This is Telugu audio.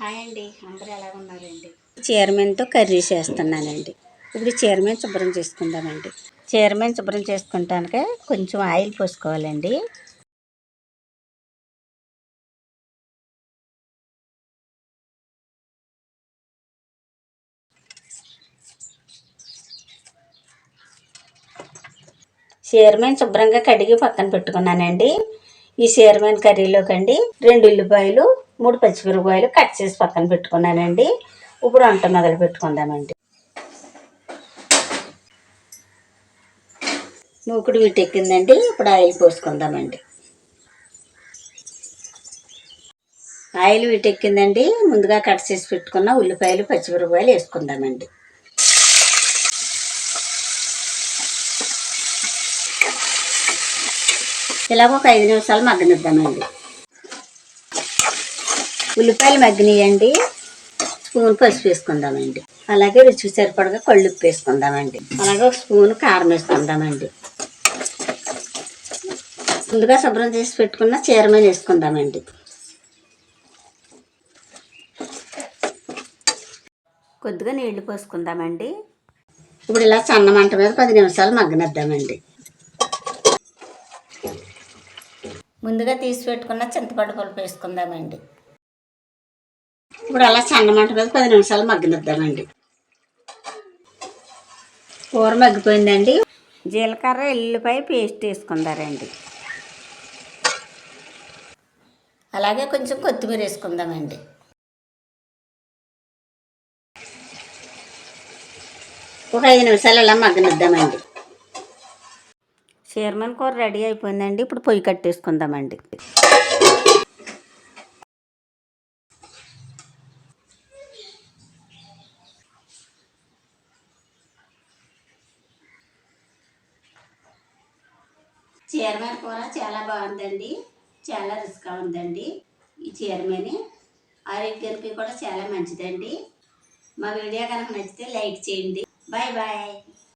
హాయ్ అండి. అందరూ ఎలా ఉన్నారండి? చీరమేన్తో కర్రీ చేస్తున్నానండి. ఇప్పుడు చీరమేన్ శుభ్రం చేసుకుందామండి. చీరమేన్ శుభ్రం చేసుకుంటానికే కొంచెం ఆయిల్ పోసుకోవాలండి. చీరమేన్ శుభ్రంగా కడిగి పక్కన పెట్టుకున్నానండి. ఈ చీరమేన్ కర్రీలోకి అండి రెండు ఉల్లిపాయలు మూడు పచ్చిమిరపకాయలు కట్ చేసి పక్కన పెట్టుకున్నానండి. ఇప్పుడు వంట మొదలు పెట్టుకుందామండి. మూకుడు వీటెక్కిందండి ఇప్పుడు ఆయిల్ పోసుకుందామండి. ఆయిల్ వీటెక్కిందండి ముందుగా కట్ చేసి పెట్టుకున్న ఉల్లిపాయలు పచ్చిమిరపకాయలు వేసుకుందామండి. ఇలాగ ఒక ఐదు నిమిషాలు మగ్గనిద్దామండి. ఉల్లిపాయలు మగ్గినాయండి. స్పూన్ పసుపు వేసుకుందామండి. అలాగే రుచికి సరిపడగా కళ్ళుప్పు వేసుకుందామండి. అలాగే ఒక స్పూన్ కారం వేసుకుందామండి. ముందుగా శుభ్రం చేసి పెట్టుకున్న చీరమైన వేసుకుందామండి. కొద్దిగా నీళ్ళు పోసుకుందామండి. ఇప్పుడు ఇలా సన్న మంట మీద పది నిమిషాలు మగ్గనిద్దామండి. ముందుగా తీసి పెట్టుకున్న చింతపండు పులుపు వేసుకుందామండి. ఇప్పుడు అలా సన్న మీద పది నిమిషాలు మగ్గనిద్దామండి. కూర మగ్గిపోయిందండి. జీలకర్ర ఎల్లుల్లిపాయ పేస్ట్ వేసుకుందారండి. అలాగే కొంచెం కొత్తిమీర వేసుకుందామండి. ఒక ఐదు నిమిషాలు ఇలా మగ్గనిద్దామండి. చీరమన్ కూర రెడీ అయిపోయిందండి. ఇప్పుడు పొయ్యి కట్టేసుకుందామండి చీరమేన కూర చాలా బాగుందండి. చాలా రుచిగా ఉందండి ఈ చీరమేని. ఆరోగ్యానికి కూడా చాలా మంచిదండి. మా వీడియో కనుక నచ్చితే లైక్ చేయండి. Bye bye